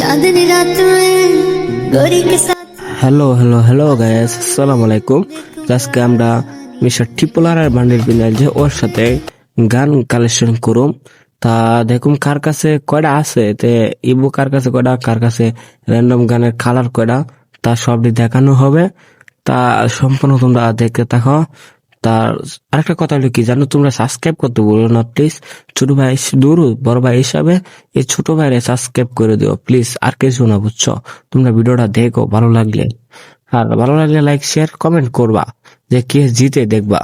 চাঁদনি রাত hello hello hello guys আসসালামু আলাইকুম আজকে আমরা মিস্টার টিপোলার আর বান্ডির বিনাল যে ওর সাথে গান কালেকশন করুম তা দেখুন কার কাছে কয়টা আছে তে ইবু কার কাছে কয়টা কার কাছে র্যান্ডম গানের কালার কয়টা তা সবটি দেখানো হবে তা সম্পূর্ণ তোমরা দেখতে থাকো। তার আরেকটা কথা হলো কি, জানো, তোমরা সাবস্ক্রাইব করতে বলো না প্লিজ ছোট ভাই দৌড়ু, বড় ভাই হিসাবে এই ছোট ভাইরে সাবস্ক্রাইব করে দিও। প্লিজ আর কিছু না বুঝছ? তোমরা ভিডিওটা দেখো, ভালো লাগলে। আর ভালো লাগলে লাইক শেয়ার কমেন্ট করবা যে কে জিতে দেখবা।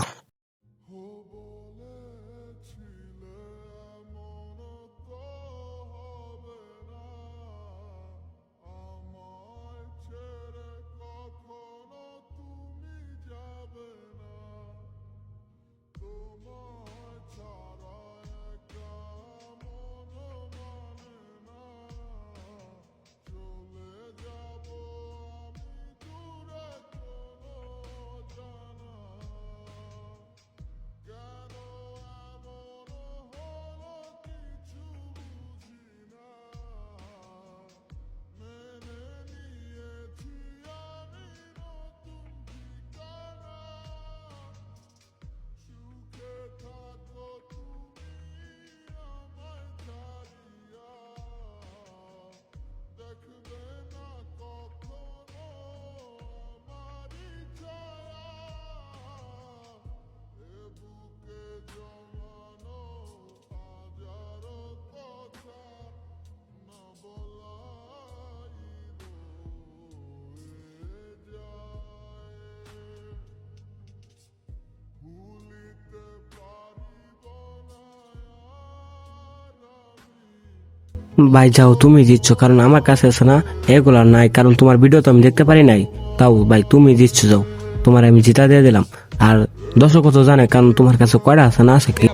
ভাই, যাও, তুমি দিচ্ছ, কারণ আমার কাছে আছে না, এগুলো নাই, কারণ তোমার ভিডিও তো আমি দেখতে পারি নাই। তাও ভাই, তুমি দিচ্ছ, যাও। তোমার আমি জিতা দিয়ে দিলাম। আর দর্শক তো জানে, কারণ তোমার কাছে কয়টা আছে না আছে কি?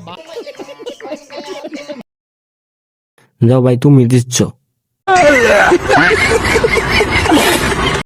যাও ভাই, তুমি দিচ্ছ।